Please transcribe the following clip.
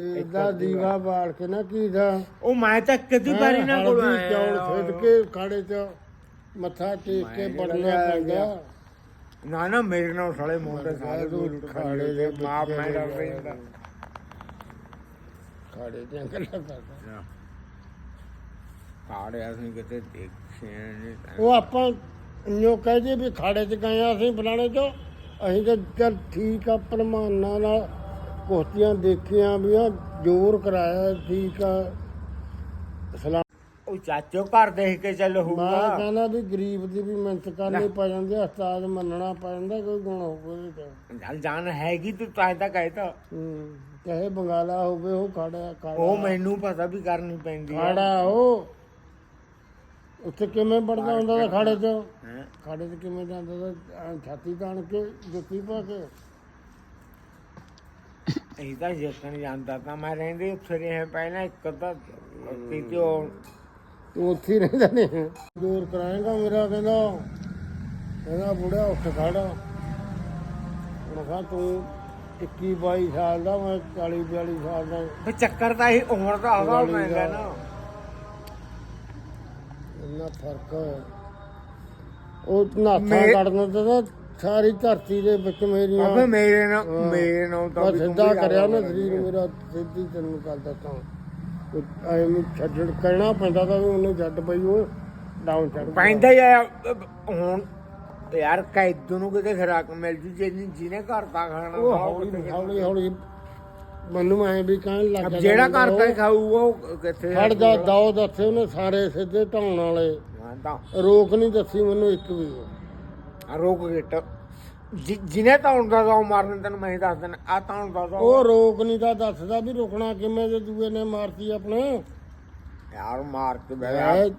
ਇਹਦਾ ਦੀਵਾ ਬਾਲ ਕੇ ਨਾ ਕੀ ਦਾ? ਉਹ ਮੈਂ ਤਾਂ ਕਦੀ ਵਾਰੀ ਨਾ ਕੋਲ ਹਲਦੀ ਆਇਆ। ਚੌਲ ਖੇਡ ਕੇ ਖਾੜੇ 'ਚ ਮੱਥਾ ਟੇਕ ਕੇ ਪੜਨਾ ਪੈਂਦਾ ਨਾ ਨਾ ਮੇਰੇ ਨਾਲ ਸਾਲੇ ਮੋਟੇ ਸਾਰੇ ਤੂੰ ਕੋਈ ਖਾੜੇ ਦੇ ਮਾਪ ਮੈਂ ਡਰ ਰਹਿੰਦਾ ਖਾੜੇ ਦੀਆਂ ਗੱਲਾਂ ਕਰਦਾ। ਕਾੜੇ ਅਸੀਂ ਕਿਤੇ ਦੇਖੇ ਨਹੀਂ ਉਹ ਆਪਾਂ ਜੋ ਕਹਦੇ ਵੀ ਖਾੜੇ 'ਚ ਗਏ ਆ ਅਸੀਂ ਫਲਾਣੇ 'ਚ। ਅਸੀਂ ਤਾਂ ਚੱਲ ਠੀਕ ਆ ਪ੍ਰਮਾਨਾਂ ਨਾਲ ਕੁਸ਼ਤੀਆਂ ਦੇਖੀਆਂ ਵੀ ਆ ਜ਼ੋਰ ਕਰਾਇਆ ਠੀਕ ਆ ਸਲਾਮ ਉਹ ਚਾਚੋ ਘਰ ਦੇਖ ਕੇ ਚੱਲ ਮੈਂ ਹੋਊਗਾ ਕਹਿੰਦਾ ਵੀ ਗਰੀਬ ਦੀ ਵੀ ਮਿਹਨਤ ਕਰਨੀ ਪੈ ਜਾਂਦੀ ਆ ਉਸਤਾਦ ਮੰਨਣਾ ਪੈ ਜਾਂਦਾ ਕੋਈ ਗੁਣ ਹੋਵੇ। ਚੱਲ ਜਾਨ ਹੈਗੀ ਤੂੰ ਤਾਂ ਤਾਂ ਕਹਿਤਾ ਹੂੰ ਚਾਹੇ ਬੰਗਾਲਾ ਹੋਵੇ ਉਹ ਖਾੜਾ ਖਾੜਾ ਉਹ ਮੈਨੂੰ ਪਤਾ ਵੀ ਕਰਨੀ ਪੈਂਦੀ ਆ। ਖਾੜਾ ਉਹ ਉੱਥੇ ਕਿਵੇਂ ਪੜਦਾ ਹੁੰਦਾ ਤਾਂ ਖਾੜੇ 'ਚ? ਹੈਂ? ਖਾੜੇ 'ਚ ਕਿਵੇਂ ਜਾਂਦਾ ਤਾਂ ਛਾਤੀ ਤਾਣ ਕੇ ਜੁੱਤੀ ਪਾ ਕੇ। ਅਸੀਂ ਤਾਂ ਜਿੱਕਣ ਜਾਂਦਾ ਤਾਂ ਮੈਂ ਰਹਿੰਦੇ ਉੱਥੇ ਰਿਹਾ ਪਹਿਲਾਂ ਇੱਕ ਤਾਂ ਕਿਤੇ ਉਹ ਤੂੰ ਉੱਥੇ ਹੀ ਰਹਿੰਦਾ ਨਹੀਂ ਦੂਰ ਕਰਾਏਗਾ ਮੇਰਾ ਕਹਿੰਦਾ ਕਹਿੰਦਾ ਬੁੜਾ ਉੱਠ ਖੜਾ। ਮੈਂ ਕਿਹਾ ਤੂੰ 21 22 ਸਾਲ ਦਾ ਮੈਂ 40 42 ਸਾਲ ਦਾ। ਵੀ ਚੱਕਰ ਤਾਂ ਇਹ ਉਮਰ ਦਾ ਹਵਾ ਵਾਲੀ ਪੈਂਦਾ ਦਾ। ਨਾ। ਇੰਨਾ ਫ਼ਰਕ। ਉਹ ਨਾਥਾ ਮੇ- ਕੱਢਣ ਤਾਂ ਸਾਰੀ ਧਰਤੀ ਦੇ ਵਿੱਚ ਮੇਰੀਆਂ ਅਬੇ ਮੇਰੇ ਨਾਲ। ਮੇਰੇ ਨਾਲ ਤਾਂ ਵੀ ਤੂੰ ਸਿੱਧਾ ਕਰਿਆ ਨਾ ਸਰੀਰ ਮੇਰਾ ਸਿੱਧੀ ਤੈਨੂੰ ਗੱਲ ਦੱਸਾਂ। ਐ ਨੂੰ ਛੱਡਣ ਕਹਿਣਾ ਪੈਂਦਾ ਤਾਂ ਉਹਨੂੰ ਛੱਡ ਪਈ ਉਹ ਡਾਊਨ ਚੜ। ਪੈਂਦਾ ਅਹ ਹੁਣ ਯਾਰ ਕੈਦੂ ਨੂੰ ਕਿਤੇ ਖਰਾਕ ਮਿਲ ਜੂ ਜਿਹਨੇ ਜਿਹਨੇ ਘਰ ਦਾ ਖਾਣਾ ਉਹ ਹੌਲੀ ਹੌਲੀ ਹੌਲੀ ਮੈਨੂੰ ਐ ਵੀ ਕਹਿਣ ਲੱਗ ਗਿਆ ਜਿਹੜਾ ਘਰ ਦਾ ਖਾਊ ਉਹ ਕਿੱਥੇ ਜਾ ਦੋ ਦੱਸੇ ਉਹਨੇ ਸਾਰੇ ਸਿੱਧੇ ਢਾਉਣ ਵਾਲੇ। ਰੋਕ ਨਹੀਂ ਦੱਸੀ ਮੈਨੂੰ ਇੱਕ ਵੀ। ਰੋਕ ਗਿੱਟ। ਜਿ- ਜਿਹਨੇ ਤਾਂ ਹੁੰਦਾ ਤਾਂ ਉਹ ਮਾਰਨ ਤੈਨੂੰ ਮੈਂ ਦੱਸ ਦੇਣਾ ਆ ਤਾਂ ਹੁੰਦਾ ਤਾਂ ਉਹ ਰੋਕ ਨਹੀਂ ਤਾਂ ਦੱਸਦਾ ਵੀ ਰੁਕਣਾ ਕਿਵੇਂ ਜੇ ਦੂਏ ਨੇ ਮਾਰਤੀ ਆਪਣੇ। ਯਾਰ ਮਾਰ ਕੇ ਬਹਿ